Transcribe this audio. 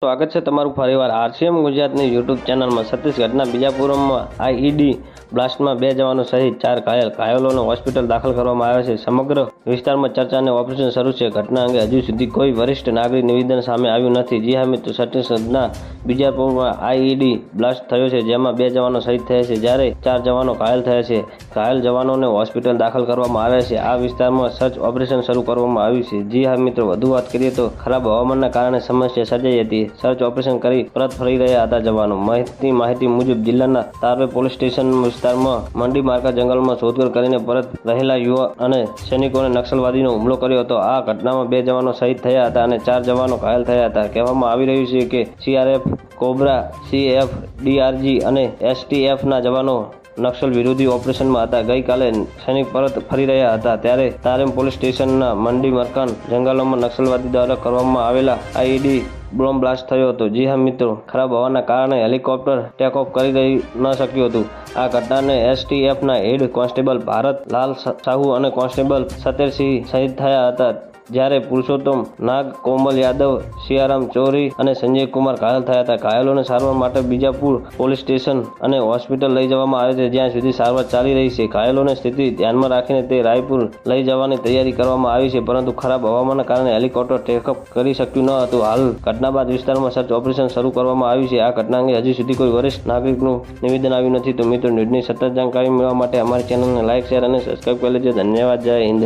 સ્વાગત છે તમારું ફરીવાર આરસીએમ ગુજરાતની યુટ્યુબ ચેનલમાં છત્તીસગઢના બીજાપુરમાં આઈઈડી બ્લાસ્ટમાં બે જવાનો સહિત ચાર ઘાયલ. ઘાયલોને હોસ્પિટલ દાખલ કરવામાં આવ્યા છે. સમગ્ર વિસ્તારમાં ચર્ચા અને ઓપરેશન શરૂ છે. ઘટના અંગે હજુ સુધી કોઈ વરિષ્ઠ નાગરિક નિવેદન સામે આવ્યું નથી. જી હા, મિત્રો, છત્તીસગઢના બીજાપુરમાં આઈઈડી બ્લાસ્ટ થયો છે, જેમાં બે જવાનો શહીદ થયા છે. જ્યારે ચાર જવાનો ઘાયલ થયા છે. ઘાયલ જવાનોને હોસ્પિટલ દાખલ કરવામાં આવ્યા છે. આ વિસ્તારમાં સર્ચ ઓપરેશન શરૂ કરવામાં આવ્યું છે. જી હા, મિત્રો, વધુ વાત કરીએ તો ખરાબ હવામાનના કારણે સમસ્યા સર્જાઈ હતી. સર્ચ ઓપરેશન કરી પરત ફરી રહ્યા હતા જવાનો. માહિતી માહિતી મુજબ જિલ્લાના તારવે પોલીસ સ્ટેશન વિસ્તારમાં મંડી માર્કા જંગલમાં શોધખોળ કરીને પરત રહેલા યુવા અને સૈનિકોને નક્સલવાદીનો હુમલો કર્યો હતો. આ ઘટનામાં બે જવાનો શહીદ થયા હતા અને ચાર જવાનો ઘાયલ થયા હતા. કહેવામાં આવી રહ્યું છે કે સીઆરએફ કોબ્રા સીએફ ડીઆરજી અને એસટીએફના જવાનો નક્સલ વિરોધી ઓપરેશનમાં હતા. ગઈકાલે સૈનિક પરત ફરી રહ્યા હતા. ત્યારે તારેમ પોલીસ સ્ટેશનના મંડી મરકાન જંગલોમાં નક્સલવાદી દ્વારા કરવામાં આવેલા આઈડી બોમ્બ બ્લાસ્ટ થયો હતો. જી હા, મિત્રો, ખરાબ હવાના કારણે હેલિકોપ્ટર ટેક ઓફ કરી રહી ન શક્યું હતું. આ ઘટનાને એસટીએફના હેડ કોન્સ્ટેબલ ભારત લાલ સાહુ અને કોન્સ્ટેબલ સતેરસિંહ શહીદ થયા હતા. જ્યારે પુરુષોત્તમ, નાગ, કોમલ, યાદવ, સિયારામ ચોરી અને સંજય કુમાર ઘાયલ થયા હતા. ઘાયલોને સારવાર માટે બીજાપુર પોલીસ સ્ટેશન અને હોસ્પિટલ લઈ જવામાં આવે છે, જ્યાં સુધી સારવાર ચાલી રહી છે. ઘાયલોની સ્થિતિ ધ્યાનમાં રાખીને તે રાયપુર લઈ જવાની તૈયારી કરવામાં આવી છે, પરંતુ ખરાબ હવામાનના કારણે હેલિકોપ્ટર ટેકઅપ કરી શક્યું ન હતું. હાલ ઘટના બાદ વિસ્તારમાં સર્ચ ઓપરેશન શરૂ કરવામાં આવ્યું છે. આ ઘટના અંગે હજી સુધી કોઈ વરિષ્ઠ નાગરિકનું નિવેદન આવ્યું નથી. તો મિત્રો, ન્યૂઝની સતત જાણકારી મેળવવા માટે અમારી ચેનલને લાઇક શેર અને સબસ્ક્રાઈબ કરી લેજો. ધન્યવાદ. જય હિન્દ.